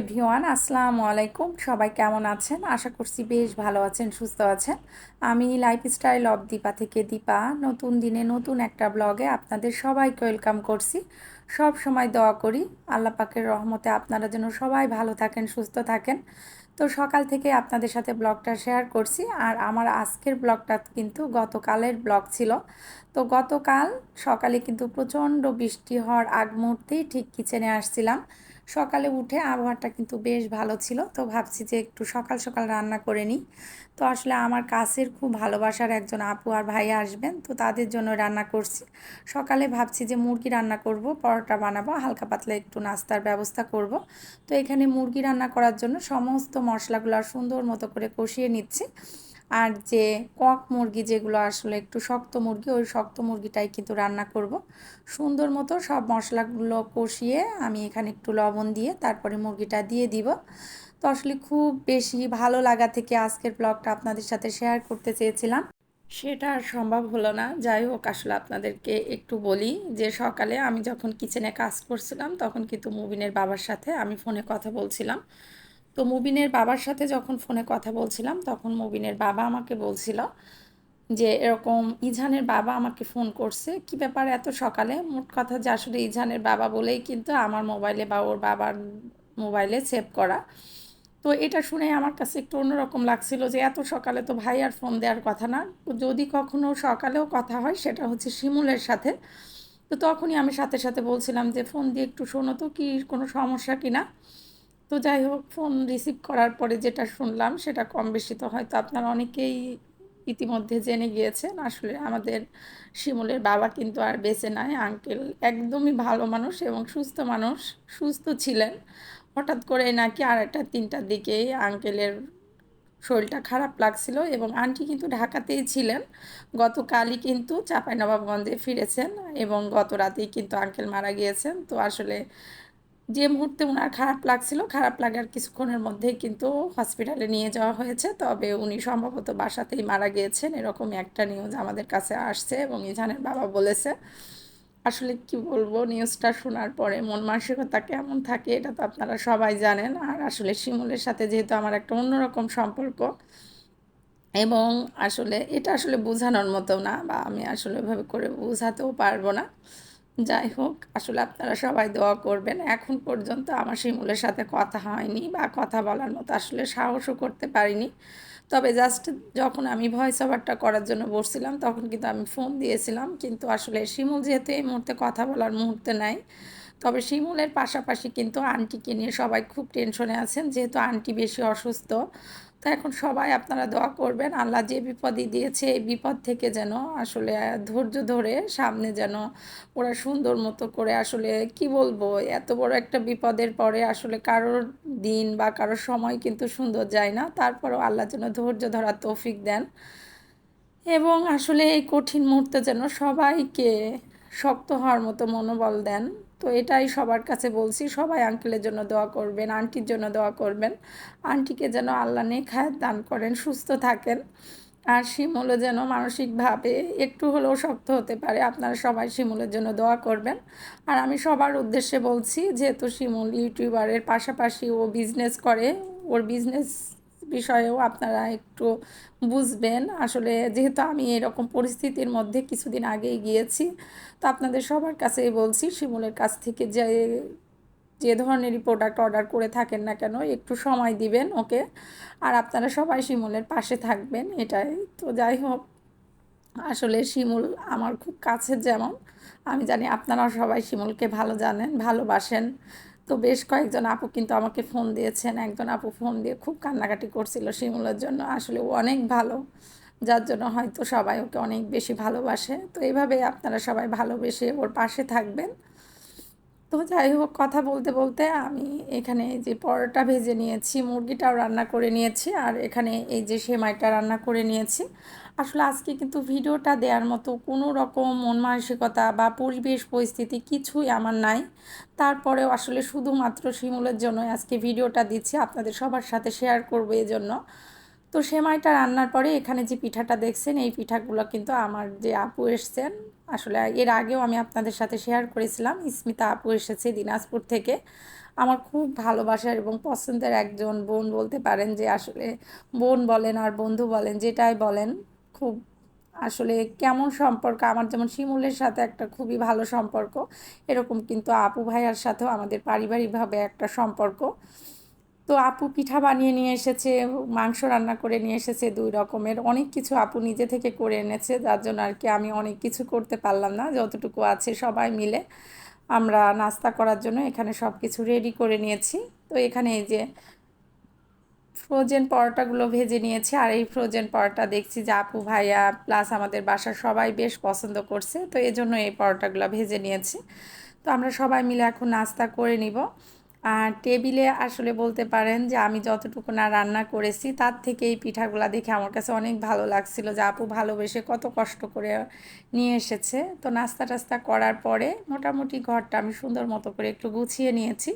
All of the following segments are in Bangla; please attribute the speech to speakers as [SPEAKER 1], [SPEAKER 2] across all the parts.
[SPEAKER 1] এভরিওয়ান, আসসালামু আলাইকুম। সবাই কেমন আছেন? আশা করছি বেশ ভালো আছেন, সুস্থ আছেন। আমি লাইফস্টাইল অফ দীপা থেকে দীপা নতুন দিনে নতুন একটা ব্লগে আপনাদের সবাইকে ওয়েলকাম করছি। সব সময় দোয়া করি, আল্লাহ পাকের রহমতে আপনারা যেন সবাই ভালো থাকেন, সুস্থ থাকেন। তো সকাল থেকে আপনাদের সাথে ব্লগটা শেয়ার করছি। আর আমার আজকের ব্লগটা কিন্তু গতকালের ব্লগ ছিল। তো গতকাল সকালে কিন্তু প্রচণ্ড বৃষ্টি হওয়ার আগ মুহূর্তেই ঠিক কিচেনে আসছিলাম। সকালে উঠে আবহাওয়াটা কিন্তু বেশ ভালো ছিল। তো ভাবছি যে একটু সকাল সকাল রান্না করে নিই। তো আসলে আমার কাছের খুব ভালোবাসার একজন আপু আর ভাই আসবেন, তো তাদের জন্য রান্না করছি। সকালে ভাবছি যে মুরগি রান্না করব, পরোটা বানাবো, হালকা পাতলা একটু নাস্তার ব্যবস্থা করব। তো এখানে মুরগি রান্না করার জন্য সমস্ত মশলাগুলো সুন্দর মতো করে কষিয়ে নিচ্ছি। আর যে কক মুরগি যেগুলো আসলে একটু শক্ত মুরগি, ওই শক্ত মুরগিটাই কিন্তু রান্না করব। সুন্দর মতো সব মশলাগুলো কষিয়ে আমি এখানে একটু লবণ দিয়ে তারপরে মুরগিটা দিয়ে দিব। তো আসলে খুব বেশি ভালো লাগা থেকে আজকের ব্লগটা আপনাদের সাথে শেয়ার করতে চেয়েছিলাম। সেটা আর সম্ভব হলো না। যাই হোক, আসলে আপনাদেরকে একটু বলি যে সকালে আমি যখন কিচেনে কাজ করছিলাম, তখন কিন্তু মুবিনের বাবার সাথে আমি ফোনে কথা বলছিলাম। তো মুবিনের বাবার সাথে যখন ফোনে কথা বলছিলাম, তখন মুবিনের বাবা আমাকে বলছিল যে, এরকম ইজানের বাবা আমাকে ফোন করছে। কি ব্যাপার এত সকালে? মোট কথা যে আসলে ইজানের বাবা বলেই কিন্তু আমার মোবাইলে বা ওর বাবার মোবাইলে সেভ করা। তো এটা শুনে আমার কাছে একটু অন্যরকম লাগছিল যে, এত সকালে তো ভাই আর ফোন দেওয়ার কথা না। যদি কখনো সকালেও কথা হয়, সেটা হচ্ছে শিমুলের সাথে। তো তখনই আমি সাথে সাথে বলছিলাম যে, ফোন দিয়ে একটু শোনো তো, কি কোনো সমস্যা কি না? তো যাই হোক ফোন রিসিভ করার পরে যেটা শুনলাম সেটা কম বেশি তো হয়তো আপনারা অনেকেই ইতিমধ্যে জেনে গিয়েছেন। আসলে আমাদের শিমুলের বাবা কিন্তু আর বেঁচে নাই আঙ্কেল একদমই ভালো মানুষ এবং সুস্থ মানুষ, সুস্থ ছিলেন। হঠাৎ করে নাকি একটা তিনটার দিকেই আঙ্কেলের শরীরটা খারাপ লাগছিল এবং আন্টি কিন্তু ঢাকাতেই ছিলেন। গতকালই কিন্তু চাঁপাইনবাবগঞ্জে ফিরেছেন এবং গত রাতেই কিন্তু আঙ্কেল মারা গিয়েছেন। তো আসলে যে মুহূর্তে ওনার খারাপ লাগছিল, খারাপ লাগার কিছুক্ষণের মধ্যেই কিন্তু হসপিটালে নিয়ে যাওয়া হয়েছে। তবে উনি সম্ভবত বাসাতেই মারা গিয়েছেন। এরকমই একটা নিউজ আমাদের কাছে আসছে এবং ইজানের বাবা বলেছে। আসলে কি বলব নিউজটা শোনার পরে মন মানসিকতা কেমন থাকে এটা তো আপনারা সবাই জানেন। আর আসলে শিমুলের সাথে যেহেতু আমার একটা অন্যরকম সম্পর্ক এবং আসলে এটা আসলে বোঝানোর মতো না বা আমি আসলে এভাবে করে বোঝাতেও পারব না। যাই হোক, আসলে আপনারা সবাই দোয়া করবেন। এখন পর্যন্ত আমার শিমুলের সাথে কথা হয়নি বা কথা বলার মতো আসলে সাহসও করতে পারিনি। তবে জাস্ট যখন আমি ভয়েস ওভারটা করার জন্য বসছিলাম, তখন কিন্তু আমি ফোন দিয়েছিলাম। কিন্তু আসলে শিমুল যেহেতু এই মুহূর্তে কথা বলার মুহূর্তে নাই, তবে শিমুলের পাশাপাশি কিন্তু আন্টিকে নিয়ে সবাই খুব টেনশনে আছেন। যেহেতু আন্টি বেশি অসুস্থ তো এখন সবাই আপনারা দোয়া করবেন, আল্লাহ যে বিপদই দিয়েছে এই বিপদ থেকে যেন আসলে ধৈর্য ধরে সামনে যেন ওরা সুন্দর মতো করে আসলে কি বলব, এত বড় একটা বিপদের পরে আসলে কারোর দিন বা কারোর সময় কিন্তু সুন্দর যায় না। তারপরও আল্লাহ যেন ধৈর্য ধরার তৌফিক দেন। এবং আসলে এই কঠিন মুহূর্তে যেন সবাইকে শক্ত হওয়ার মতো মনোবল দেন। তো এটাই সবার কাছে বলছি, সবাই আঙ্কেলের জন্য দোয়া করবেন আন্টির জন্য দোয়া করবেন। আন্টিকে যেন আল্লাহ নেখায় দান করেন, সুস্থ থাকেন। আর শিমুলও যেন মানসিকভাবে একটু হলেও শক্ত হতে পারে, আপনারা সবাই শিমুলের জন্য দোয়া করবেন। আর আমি সবার উদ্দেশ্যে বলছি, যেহেতু শিমুল ইউটিউবারের পাশাপাশি ও বিজনেস করে, ওর বিজনেস বিষয়েও আপনারা একটু বুঝবেন। আসলে যেহেতু আমি এরকম পরিস্থিতির মধ্যে কিছুদিন আগেই গিয়েছি, তো আপনাদের সবার কাছেই বলছি, শিমুলের কাছ থেকে যে যে ধরনেরই প্রোডাক্ট অর্ডার করে থাকেন না কেন, একটু সময় দিবেন ওকে। আর আপনারা সবাই শিমুলের পাশে থাকবেন, এটাই তো যাই হোক। আসলে শিমুল আমার খুব কাছের যেমন, আমি জানি আপনারা সবাই শিমুলকে ভালো জানেন, ভালোবাসেন। তো বেশ কয়েকজন আপু কিন্তু আমাকে ফোন দিয়েছেন। একজন আপু ফোন দিয়ে খুব কান্নাকাটি করছিল শিমুলের জন্য। আসলে অনেক ভালো, যার জন্য হয়তো সবাই ওকে অনেক বেশি ভালোবাসে। তো এইভাবে আপনারা সবাই ভালোবেসে ওর পাশে থাকবেন। তো যাই হোক, কথা বলতে বলতে আমি এখানে যে পরোটা ভেজে নিয়েছি, মুরগিটাও রান্না করে নিয়েছি আর এখানে এই যে সেমাইটা রান্না করে নিয়েছি। আসলে আজকে কিন্তু ভিডিওটা দেওয়ার মতো কোনো রকম মন মানসিকতা বা পরিবেশ পরিস্থিতি কিছুই আমার নাই। তারপরেও আসলে শুধুমাত্র শিমুলের জন্য আজকে ভিডিওটা দিচ্ছি, আপনাদের সবার সাথে শেয়ার করব এই জন্য তো সেমাইটা রান্নার পরে এখানে যে পিঠাটা দেখছেন, এই পিঠাগুলো কিন্তু আমার যে আপু এসছেন, আসলে এর আগেও আমি আপনাদের সাথে শেয়ার করেছিলাম, স্মিতা আপু এসেছে দিনাজপুর থেকে। আমার খুব ভালোবাসার এবং পছন্দের একজন বোন বলতে পারেন যে আসলে বোন বলেন আর বন্ধু বলেন, যেটাই বলেন, খুব আসলে কেমন সম্পর্ক, আমার যেমন শিমুলের সাথে একটা খুবই ভালো সম্পর্ক, এরকম কিন্তু আপু ভাইয়ার সাথেও আমাদের পারিবারিকভাবে একটা সম্পর্ক। তো আপু পিঠা বানিয়ে নিয়ে এসেছে, মাংস রান্না করে নিয়ে এসেছে দুই রকমের। অনেক কিছু আপু নিজে থেকে করে এনেছে, যার জন্য আর কি আমি অনেক কিছু করতে পারলাম না, যতটুকু আছে সবাই মিলে আমরা নাস্তা করার জন্য এখানে সব কিছু রেডি করে নিয়েছি। তো এখানে এই যে ফ্রোজেন পরোটাগুলো ভেজে নিয়েছি, আর এই ফ্রোজেন পরোটা দেখছি যে আপু ভাইয়া প্লাস আমাদের বাসার সবাই বেশ পছন্দ করছে, তো এই জন্য এই পরোটাগুলো ভেজে নিয়েছি। তো আমরা সবাই মিলে এখন নাস্তা করে নিব। টেবিলে আসলে বলতে পারেন যে আমি যতটুকু না রান্না করেছি, তার থেকে এই পিঠাগুলো দেখে আমার কাছে অনেক ভালো লাগছিল যে আপু ভালোবেসে কত কষ্ট করে নিয়ে এসেছে। তো নাস্তা টাস্তা করার পরে মোটামুটি ঘরটা আমি সুন্দর মতো করে একটু গুছিয়ে নিয়েছি।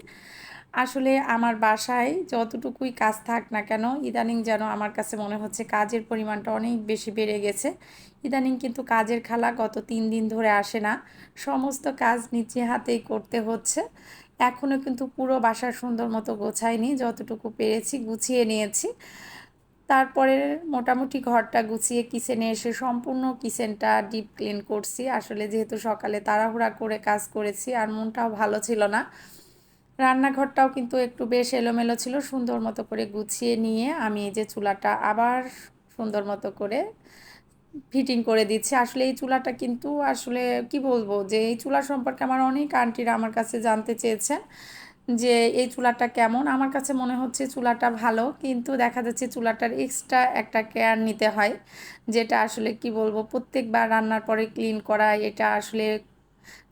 [SPEAKER 1] আসলে আমার বাসায় যতটুকুই কাজ থাক না কেন, ইদানিং যেন আমার কাছে মনে হচ্ছে কাজের পরিমাণটা অনেক বেশি বেড়ে গেছে। ইদানিং কিন্তু কাজের খালা গত তিন দিন ধরে আসে না। সমস্ত কাজ নিচে হাতেই করতে হচ্ছে। এখনও কিন্তু পুরো বাসা সুন্দর মতো গোছায়নি, যতটুকু পেরেছি গুছিয়ে নিয়েছি। তারপরে মোটামুটি ঘরটা গুছিয়ে কিচেনে এসে সম্পূর্ণ কিচেনটা ডিপ ক্লিন করছি। আসলে যেহেতু সকালে তাড়াহুড়া করে কাজ করেছি আর মনটাও ভালো ছিল না, রান্নাঘরটাও কিন্তু একটু বেশ এলোমেলো ছিল। সুন্দর মতো করে গুছিয়ে নিয়ে আমি এই যে চুলাটা আবার সুন্দর মতো করে ফিটিং করে দিচ্ছে। আসলে এই চুলাটা কিন্তু আসলে কি বলব যে, এই চুলা সম্পর্কে আমার অনেক আন্টিরা আমার কাছে জানতে চেয়েছেন যে, এই চুলাটা কেমন। আমার কাছে মনে হচ্ছে চুলাটা ভালো, কিন্তু দেখা যাচ্ছে চুলাটার এক্সট্রা একটা কেয়ার নিতে হয়, যেটা আসলে কি বলব, প্রত্যেকবার রান্নার পরে ক্লিন করা, এটা আসলে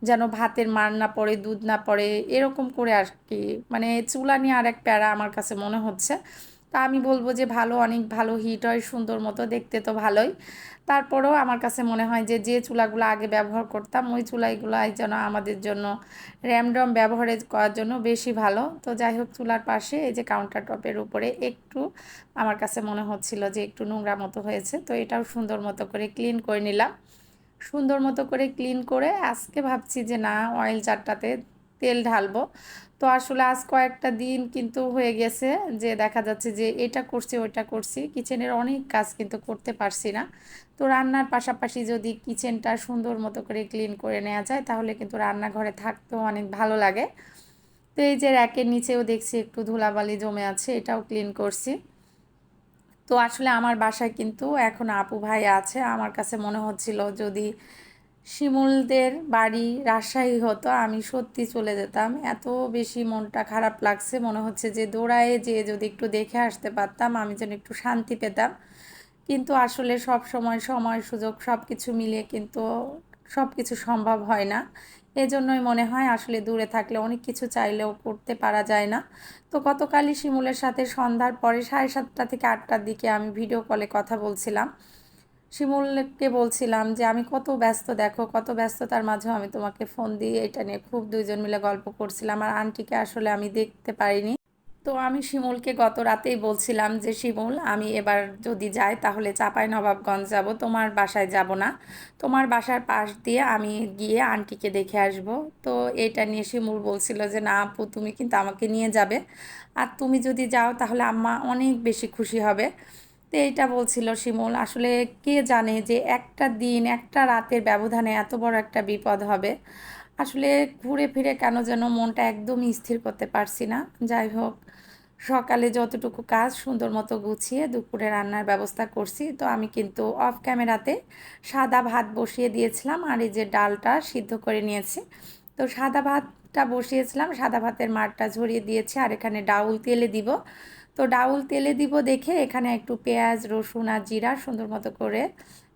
[SPEAKER 1] যেন ভাতের মার না পড়ে, দুধ না পড়ে, এরকম করে আর কি। মানে চুলা নিয়ে আর এক প্যারা আমার কাছে মনে হচ্ছে। তা আমি বলব যে ভালো, অনেক ভালো হিট হয়, সুন্দর মতো, দেখতে তো ভালোই। তারপরেও আমার কাছে মনে হয় যে যে চুলাগুলো আগে ব্যবহার করতাম, ওই চুলাগুলাই যেন আমাদের জন্য র্যামডম ব্যবহারে করার জন্য বেশি ভালো। তো যাই হোক, চুলার পাশে এই যে কাউন্টার টপের উপরে একটু আমার কাছে মনে হচ্ছিল যে একটু নোংরা মতো হয়েছে। তো এটাও সুন্দর মতো করে ক্লিন করে নিলাম। সুন্দর মতো করে ক্লিন করে আজকে ভাবছি যে না অয়েল চারটাতে তেল ঢালবো। তো আসলে আজ কয়েকটা দিন কিন্তু হয়ে গেছে যে দেখা যাচ্ছে যে এটা করছি, ওইটা করছি। কিচেনের অনেক কাজ কিন্তু করতে পারছি না। তো রান্নার পাশাপাশি যদি কিচেনটা সুন্দর মতো করে ক্লিন করে নেওয়া যায়, তাহলে কিন্তু রান্নাঘরে থাকতেও অনেক ভালো লাগে। তো এই যে র্যাকের নিচেও দেখছি একটু ধুলাবালি জমে আছে, এটাও ক্লিন করছি। তো আসলে আমার বাসায় কিন্তু এখন আপু ভাই আছে। আমার কাছে মনে হচ্ছিল যদি শিমুলদের বাড়ি রাজশাহী হতো, আমি সত্যি চলে যেতাম। এত বেশি মনটা খারাপ লাগছে, মনে হচ্ছে যে দৌড়ায়ে যে যদি একটু দেখে আসতে পারতাম, আমি যেন একটু শান্তি পেতাম। কিন্তু আসলে সব সময় সময় সুযোগ সব কিছু মিলিয়ে কিন্তু সব কিছু সম্ভব হয় না। এজন্যই মনে হয় আসলে দূরে থাকলে অনেক কিছু চাইলেও করতে পারা যায় না। তো গতকালই শিমুলের সাথে সন্ধ্যার পরে সাড়ে সাতটা থেকে আটটার দিকে আমি ভিডিও কলে কথা বলছিলাম। শিমুলকে বলছিলাম যে, আমি কত ব্যস্ত, দেখো, কত ব্যস্ততার মাঝেও আমি তোমাকে ফোন দিয়ে এটা নিয়ে খুব দুইজন মিলে গল্প করছিলাম। আর আন্টিকে আসলে আমি দেখতে পারিনি। তো আমি শিমুলকে গত রাতেই বলছিলাম যে, শিমুল, আমি এবার যদি যাই তাহলে চাপাই নবাবগঞ্জ যাব। তোমার বাসায় যাব না। তোমার বাসার পাশ দিয়ে আমি গিয়ে আন্টিকে দেখে আসব। তো এটা নিয়ে শিমুল বলছিল যে, না আপু, তুমি কিন্তু আমাকে নিয়ে যাবে। আর তুমি যদি যাও তাহলে আম্মা অনেক বেশি খুশি হবে। তো এইটা বলছিল শিমুল। আসলে কে জানে যে একটা দিন, একটা রাতের ব্যবধানে এত বড় একটা বিপদ হবে। আসলে ঘুরে ফিরে কেন যেন মনটা একদম স্থির করতে পারছি না। যাই হোক, সকালে যতটুকু কাজ সুন্দর মতো গুছিয়ে দুপুরে রান্নার ব্যবস্থা করছি। তো আমি কিন্তু অফ ক্যামেরাতে সাদা ভাত বসিয়ে দিয়েছিলাম আর এই যে ডালটা সিদ্ধ করে নিয়েছি। তো সাদা ভাতটা বসিয়েছিলাম, সাদা ভাতের মারটা ঝরিয়ে দিয়েছি আর এখানে ডাউল তেলে দিব। তো ডাউল তেলে দিব দেখে এখানে একটু পেঁয়াজ, রসুন আর জিরা সুন্দর মতো করে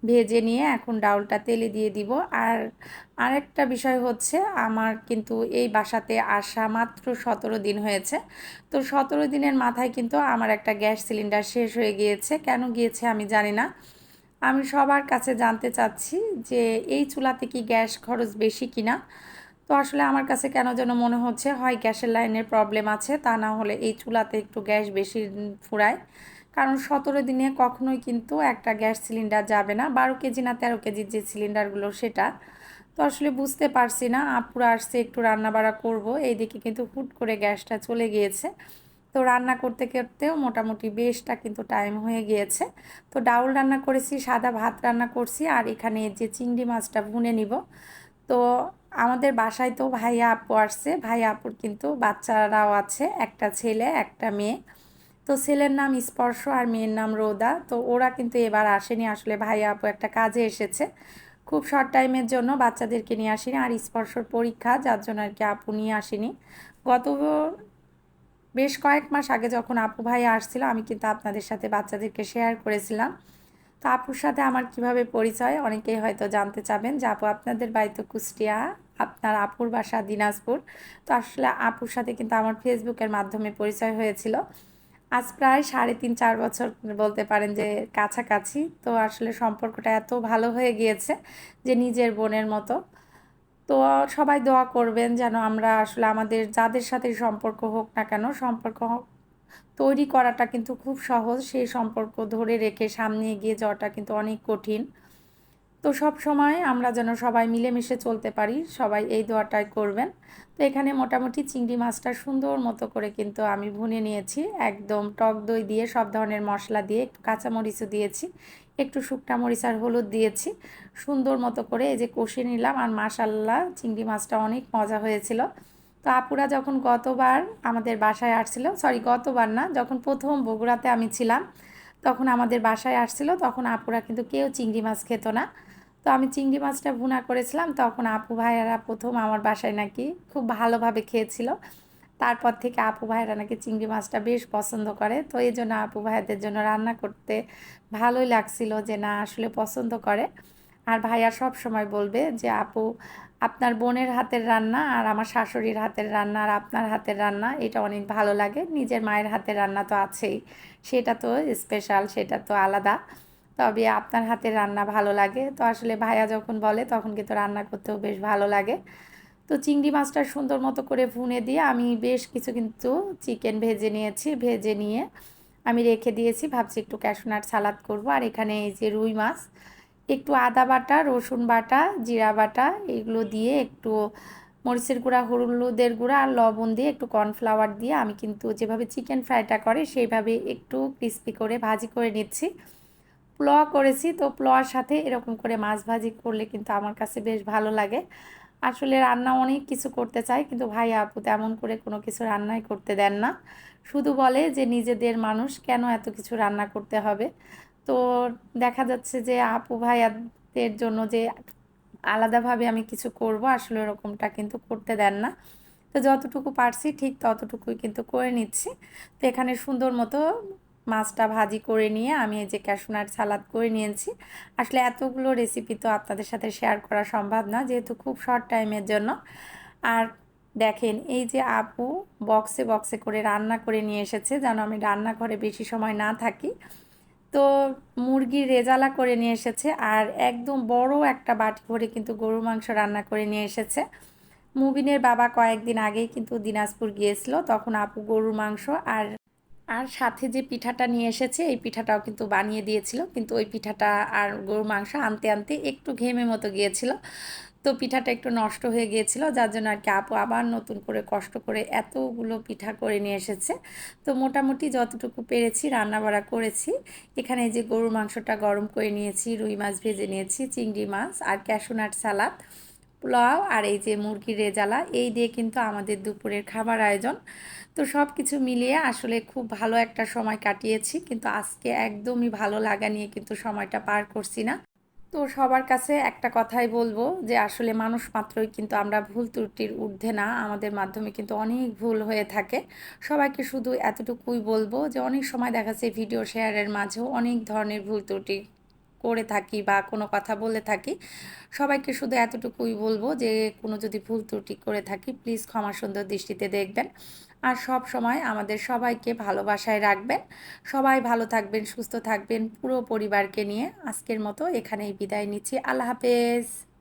[SPEAKER 1] ভেজে নিয়ে এখন ডাউলটা তেলে দিয়ে দিব। আর আরেকটা বিষয় হচ্ছে, আমার কিন্তু এই বাসাতে আসা মাত্র সতেরো দিন হয়েছে। তো সতেরো দিনের মাথায় কিন্তু আমার একটা গ্যাস সিলিন্ডার শেষ হয়ে গিয়েছে। কেন গিয়েছে আমি জানি না। আমি সবার কাছে জানতে চাচ্ছি যে এই চুলাতে কি গ্যাস খরচ বেশি কিনা? তো আসলে আমার কাছে কেন যেন মনে হচ্ছে, হয় গ্যাসের লাইনের প্রবলেম আছে, তা না হলে এই চুলাতে একটু গ্যাস বেশি ফুরায়। কারণ সতেরো দিনে কখনোই কিন্তু একটা গ্যাস সিলিন্ডার যাবে না, বারো কেজি না তেরো কেজির যে সিলিন্ডারগুলো সেটা। তো আসলে বুঝতে পারছি না, আপুরা আসছে একটু রান্না বাড়া করব, এইদিকে কিন্তু হুট করে গ্যাসটা চলে গিয়েছে। তো রান্না করতে করতেও মোটামুটি বেশটা কিন্তু টাইম হয়ে গিয়েছে। তো ডাউল রান্না করেছি, সাদা ভাত রান্না করছি, আর এখানে যে চিংড়ি মাছটা ভুনে নিব। তো আমাদের বাসায় তো ভাইয়া আপু আসছে। ভাইয়া আপুর কিন্তু বাচ্চারাও আছে, একটা ছেলে, একটা মেয়ে। তো ছেলের নাম স্পর্শ আর মেয়ের নাম রোদা। তো ওরা কিন্তু এবার আসেনি। আসলে ভাইয়া আপু একটা কাজে এসেছে। খুব শর্ট টাইমের জন্য বাচ্চাদেরকে নিয়ে আসিনি। আর স্পর্শর পরীক্ষা, যার জন্য আর কি আপু নিয়ে আসেনি। গত বেশ কয়েক মাস আগে যখন আপু ভাই আসছিল, আমি কিন্তু আপনাদের সাথে বাচ্চাদেরকে শেয়ার করেছিলাম। তো আপুর সাথে আমার কীভাবে পরিচয়, অনেকেই হয়তো জানতে চাবেন। যে আপু আপনাদের বাড়ি তো কুষ্টিয়া। আপনার আপুর বাসা দিনাজপুর। তো আসলে আপুর সাথে কিন্তু আমার ফেসবুকের মাধ্যমে পরিচয় হয়েছিল। আজ প্রায় সাড়ে তিন, চার বছর বলতে পারেন যে কাছাকাছি। তো আসলে সম্পর্কটা এত ভালো হয়ে গিয়েছে যে নিজের বোনের মতো। তো সবাই দোয়া করবেন যেন আমরা আসলে আমাদের যাদের সাথে সম্পর্ক হোক না কেন, সম্পর্ক তৈরি করাটা কিন্তু খুব সহজ। সেই সম্পর্ক ধরে রেখে সামনে এগিয়ে যাওয়াটা কিন্তু অনেক কঠিন। তো সব সময় আমরা যেন সবাই মিলেমিশে চলতে পারি, সবাই এই দোয়াটাই করবেন। তো এখানে মোটামুটি চিংড়ি মাছটা সুন্দর মতো করে কিন্তু আমি ভুনে নিয়েছি। একদম টক দই দিয়ে সব ধরনের মশলা দিয়ে একটু কাঁচামরিচও দিয়েছি, একটু শুকনা মরিচ আর হলুদ দিয়েছি। সুন্দর মতো করে এই যে কষে নিলাম আর মাশাল্লাহ চিংড়ি মাছটা অনেক মজা হয়েছিল। তো আপুরা যখন গতবার আমাদের বাসায় আসছিল সরি গতবার না, যখন প্রথম বগুড়াতে আমি ছিলাম, তখন আমাদের বাসায় আসছিল, তখন আপুরা কিন্তু কেউ চিংড়ি মাছ খেত না। তো আমি চিংড়ি মাছটা ভুনা করেছিলাম, তখন আপু ভাইয়ারা প্রথম আমার বাসায় নাকি খুব ভালোভাবে খেয়েছিল। তারপর থেকে আপু ভাইয়েরা নাকি চিংড়ি মাছটা বেশ পছন্দ করে। তো এই জন্য আপু ভাইয়াদের জন্য রান্না করতে ভালোই লাগছিল যে না, আসলে পছন্দ করে। আর ভাইয়া সব সময় বলবে যে, আপু, আপনার বোনের হাতের রান্না আর আমার শাশুড়ির হাতের রান্না আর আপনার হাতের রান্না, এটা অনেক ভালো লাগে। নিজের মায়ের হাতের রান্না তো আছেই। সেটা তো স্পেশাল সেটা তো আলাদা। তবে আপনার হাতের রান্না ভালো লাগে। তো আসলে ভাইয়া যখন বলে তখন কিন্তু রান্না করতেও বেশ ভালো লাগে। তো চিংড়ি মাছটা সুন্দর মতো করে ভুনে দিয়ে আমি বেশ কিছু কিন্তু চিকেন ভেজে নিয়েছি, ভেজে নিয়ে আমি রেখে দিয়েছি। ভাবছি একটু ক্যাশনাট সালাদ করব। আর এখানে এই যে রুই মাছ, একটু আদা বাটা, রসুন বাটা, জিরা বাটা এগুলো দিয়ে একটু মরিচের গুঁড়া, হলুদের গুঁড়া আর লবণ দিয়ে একটু কর্নফ্লাওয়ার দিয়ে আমি কিন্তু যেভাবে চিকেন ফ্রাইটা করে সেইভাবে একটু ক্রিস্পি করে ভাজি করে নিচ্ছি। প্লোয়া করেছি। তো প্লোয়ার সাথে এরকম করে মাছ ভাজি করলে কিন্তু আমার কাছে বেশ ভালো লাগে। আসলে রান্না অনেক কিছু করতে চাই কিন্তু ভাই আপু তেমন করে কোনো কিছু রান্নাই করতে দেন না। শুধু বলে যে নিজেদের মানুষ কেন এত কিছু রান্না করতে হবে? তো দেখা যাচ্ছে যে আপু ভাইয়াদের জন্য যে আলাদাভাবে আমি কিছু করব, আসলে এরকমটা কিন্তু করতে দেন না। তো যতটুকু পারছি ঠিক ততটুকুই কিন্তু করে নিচ্ছি। তো এখানে সুন্দর মতো মাছটা ভাজি করে নিয়ে আমি এই যে ক্যাশনাট সালাদ করে নিয়েছি। আসলে এতগুলো রেসিপি তো আপনাদের সাথে শেয়ার করা সম্ভব না, যেহেতু খুব শর্ট টাইমের জন্য। আর দেখেন, এই যে আপু বক্সে বক্সে করে রান্না করে নিয়ে এসেছে, যেন আমি রান্নাঘরে বেশি সময় না থাকি। তো মুরগির রেজালা করে নিয়ে এসেছে, আর একদম বড় একটা বাটি ভরে কিন্তু গরু মাংস রান্না করে নিয়ে এসেছে। মুবিনের বাবা কয়েকদিন আগেই কিন্তু দিনাজপুর গিয়েছিল, তখন আপু গরুর মাংস আর আর সাথে যে পিঠাটা নিয়ে এসেছে, এই পিঠাটাও কিন্তু বানিয়ে দিয়েছিল। কিন্তু ওই পিঠাটা আর গরু মাংস আনতে আনতে একটু ঘেমে মতো গিয়েছিল। তো পিঠাটা একটু নষ্ট হয়ে গিয়েছিল, যার জন্য আর কি আপু আবার নতুন করে কষ্ট করে এতগুলো পিঠা করে নিয়ে এসেছে। তো মোটামুটি যতটুকু পেরেছি রান্নাবাড়া করেছি। এখানে যে গরুর মাংসটা গরম করে নিয়েছি, রুই মাছ ভেজে নিয়েছি, চিংড়ি মাছ আর ক্যাশোনাট সালাদ। পোলাও আর এই যে মুরগির রেজালা এই দিয়ে কিন্তু আমাদের দুপুরের খাবার আয়োজন। তো সব কিছু মিলিয়ে আসলে খুব ভালো একটা সময় কাটিয়েছি, কিন্তু আজকে একদমই ভালো লাগা নিয়ে কিন্তু সময়টা পার করছি না। তো সবার কাছে একটা কথাই বলব যে আসলে মানুষ মাত্রই কিন্তু আমরা ভুল ত্রুটির ঊর্ধ্বে না, আমাদের মাধ্যমে কিন্তু অনেক ভুল হয়ে থাকে। সবাইকে শুধু এতটুকুই বলব যে অনেক সময় দেখা যাচ্ছে ভিডিও শেয়ারের মাঝেও অনেক ধরনের ভুল ত্রুটি করে থাকি বা কোনো কথা বলে থাকি, সবাইকে শুধু এতটুকুই বলব যে, কোনো যদি ভুল ত্রুটি করে থাকি প্লিজ ক্ষমা সুন্দর দৃষ্টিতে দেখবেন। আর সব সময় আমাদের সবাইকে ভালোবাসায় রাখবেন। সবাই ভালো থাকবেন, সুস্থ থাকবেন, পুরো পরিবারকে নিয়ে আজকের মতো এখানেই বিদায় নিচ্ছি। আল্লাহ হাফেজ।